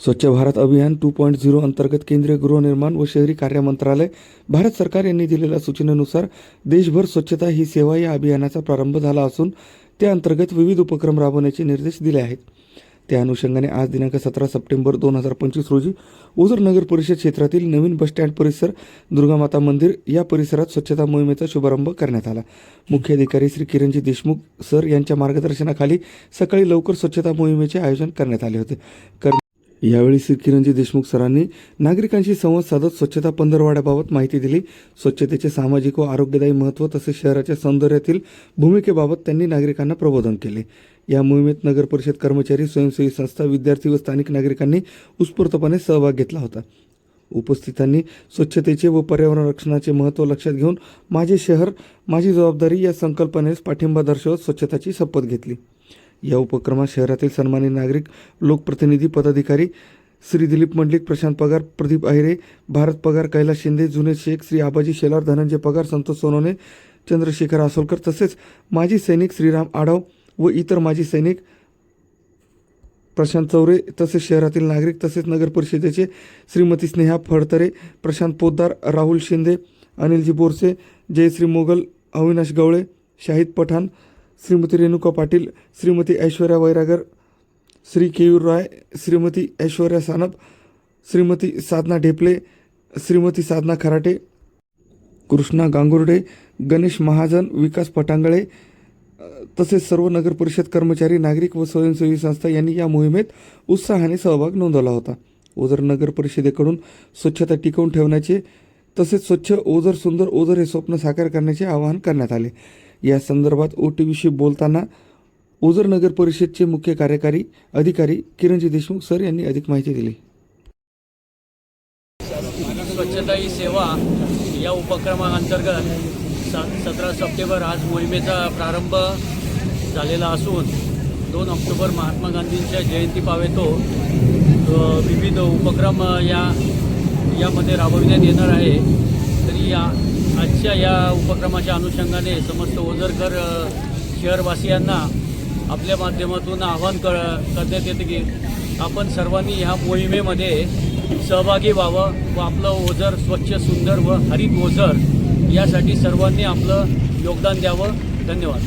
स्वच्छ भारत अभियान two point zero अंतर्गत केंद्रीय गृहनिर्माण व शहरी कार्य मंत्रालय भारत सरकार यांनी दिलेल्या सूचनेनुसार देशभर स्वच्छता ही सेवा या अभियानाचा प्रारंभ झाला असून त्या अंतर्गत विविध उपक्रम राबवण्याचे निर्देश दिले आहेत. त्या अनुषंगाने आज दिनांक सतरा सप्टेंबर दोन हजार पंचवीस रोजी ओझर नगर परिषद क्षेत्रातील नवीन बसस्टँड परिसर दुर्गामाता मंदिर या परिसरात स्वच्छता मोहिमेचा शुभारंभ करण्यात आला. मुख्य अधिकारी श्री किरणजी देशमुख सर यांच्या मार्गदर्शनाखाली सकाळी लवकर स्वच्छता मोहिमेचे आयोजन करण्यात आले होते. कर यावेळी श्री किरणजी देशमुख सरांनी नागरिकांशी संवाद साधत स्वच्छता पंधरवाड्याबाबत माहिती दिली. स्वच्छतेचे सामाजिक व आरोग्यदायी महत्त्व तसेच शहराच्या सौंदर्यातील भूमिकेबाबत त्यांनी नागरिकांना प्रबोधन केले. या मोहिमेत नगर परिषद कर्मचारी स्वयंसेवी संस्था विद्यार्थी व स्थानिक नागरिकांनी उत्स्फूर्तपणे सहभाग घेतला होता. उपस्थितांनी स्वच्छतेचे व पर्यावरण रक्षणाचे महत्त्व लक्षात घेऊन माझे शहर माझी जबाबदारी या संकल्पनेस पाठिंबा दर्शवत स्वच्छताची शपथ घेतली. या उपक्रमात शहरातील सन्मानित नागरिक लोकप्रतिनिधी पदाधिकारी श्री दिलीप मंडलिक प्रशांत पगार प्रदीप अहिरे भारत पगार कैलास शिंदे जुने शेख श्री आबाजी शेलार धनंजय पगार संतोष सोनवणे चंद्रशेखर आसोलकर तसेच माजी सैनिक श्रीराम आढाव व इतर माजी सैनिक प्रशांत चौरे तसेच शहरातील नागरिक तसेच नगर परिषदेचे श्रीमती स्नेहा फडतरे प्रशांत पोद्दार राहुल शिंदे अनिलजी बोरसे जयश्री मोगल अविनाश गवळे शाहिद पठाण श्रीमती रेणुका पाटील श्रीमती ऐश्वर्या वैरागर श्री केयूर राय श्रीमती ऐश्वर्या सानप श्रीमती साधना ढेपले श्रीमती साधना खराटे कृष्णा गांगुर्डे गणेश महाजन विकास पटांगळे तसेच सर्व नगर परिषद कर्मचारी नागरिक व स्वयंसेवी संस्था यांनी या मोहिमेत उत्साहाने सहभाग नोंदवला होता. ओझर नगर परिषदेकडून स्वच्छता टिकवून ठेवण्याचे तसेच स्वच्छ ओझर सुंदर ओझर हे स्वप्न साकार करण्याचे आवाहन करण्यात आले. या संदर्भात ओ टी व्हीशी बोलताना ओझर नगर परिषदचे मुख्य कार्यकारी अधिकारी किरणजी देशमुख सर यांनी अधिक माहिती दिली. स्वच्छता ही सेवा या उपक्रमाअंतर्गत सतरा सप्टेंबर आज मोहिमेचा प्रारंभ झालेला असून दोन ऑक्टोबर महात्मा गांधींच्या जयंती पावेतो. विविध उपक्रम या यामध्ये राबविण्यात येणार आहे. तरी या आजच्या या उपक्रमाच्या अनुषंगाने समस्त ओझरकर शहरवासियांना आपल्या माध्यमातून आवाहन कर करण्यात येते की आपण सर्वांनी ह्या मोहिमेमध्ये सहभागी व्हावं व आपलं ओझर स्वच्छ सुंदर व हरित ओझर यासाठी सर्वांनी आपलं योगदान द्यावं. धन्यवाद.